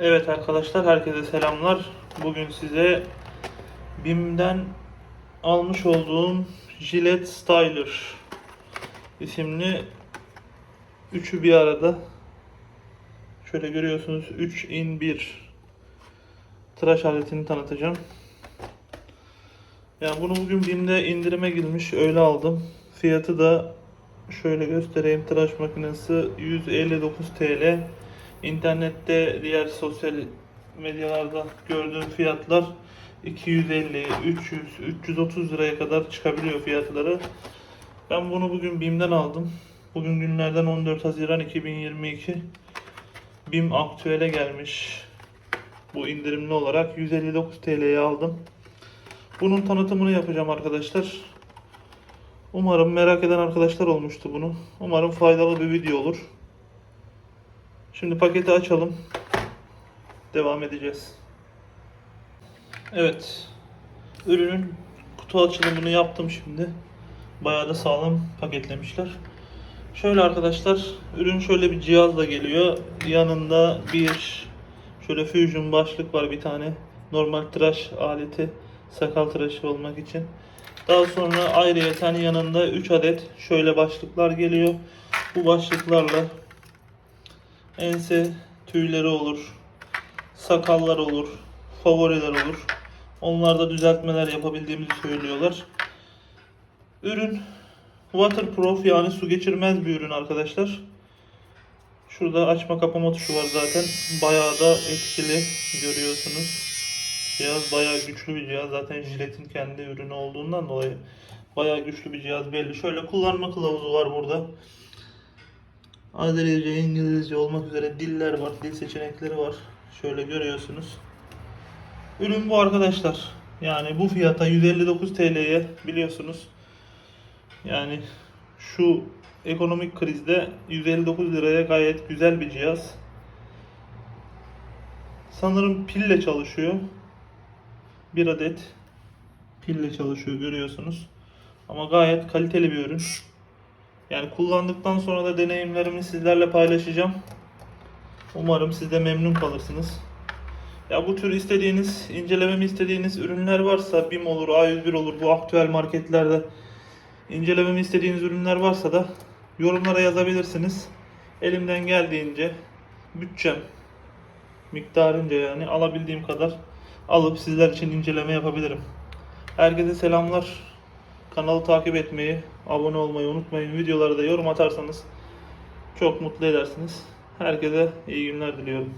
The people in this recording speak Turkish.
Evet arkadaşlar herkese selamlar. Bugün size BİM'den almış olduğum Gillette Styler isimli üçü bir arada. Şöyle görüyorsunuz 3 in 1 tıraş aletini tanıtacağım. Yani bunu bugün BİM'de indirime girmiş öyle aldım. Fiyatı da şöyle göstereyim tıraş makinesi 159 TL. İnternette diğer sosyal medyalarda gördüğüm fiyatlar 250, 300, 330 liraya kadar çıkabiliyor fiyatları. Ben bunu bugün BİM'den aldım. Bugün günlerden 14 Haziran 2022. BİM aktüele gelmiş. Bu indirimli olarak 159 TL'ye aldım. Bunun tanıtımını yapacağım arkadaşlar. Umarım merak eden arkadaşlar olmuştu bunu. Umarım faydalı bir video olur. Şimdi paketi açalım. Devam edeceğiz. Evet. Ürünün kutu açılımını yaptım şimdi. Bayağı da sağlam paketlemişler. Şöyle arkadaşlar, ürün şöyle bir cihazla geliyor. Yanında bir şöyle Fusion başlık var bir tane. Normal tıraş aleti, sakal tıraşı olmak için. Daha sonra ayrıyeten yanında 3 adet şöyle başlıklar geliyor. Bu başlıklarla ense tüyleri olur, sakallar olur, favoriler olur. Onlarda düzeltmeler yapabildiğimizi söylüyorlar. Ürün waterproof yani su geçirmez bir ürün arkadaşlar. Şurada açma kapama tuşu var zaten. Bayağı da etkili görüyorsunuz. Cihaz bayağı güçlü bir cihaz. Zaten jiletin kendi ürünü olduğundan dolayı bayağı güçlü bir cihaz belli. Şöyle kullanma kılavuzu var burada. Azerice, İngilizce olmak üzere diller var, dil seçenekleri var. Şöyle görüyorsunuz. Ürün bu arkadaşlar. Yani bu fiyata 159 TL'ye biliyorsunuz. Yani şu ekonomik krizde 159 liraya gayet güzel bir cihaz. Sanırım pille çalışıyor. Bir adet pille çalışıyor görüyorsunuz. Ama gayet kaliteli bir ürün. Yani kullandıktan sonra da deneyimlerimi sizlerle paylaşacağım. Umarım siz de memnun kalırsınız. Ya bu tür istediğiniz, incelememi istediğiniz ürünler varsa BİM olur, A101 olur, bu aktüel marketlerde incelememi istediğiniz ürünler varsa da yorumlara yazabilirsiniz. Elimden geldiğince bütçem miktarınca yani alabildiğim kadar alıp sizler için inceleme yapabilirim. Herkese selamlar. Kanalı takip etmeyi, abone olmayı unutmayın. Videoları da yorum atarsanız çok mutlu edersiniz. Herkese iyi günler diliyorum.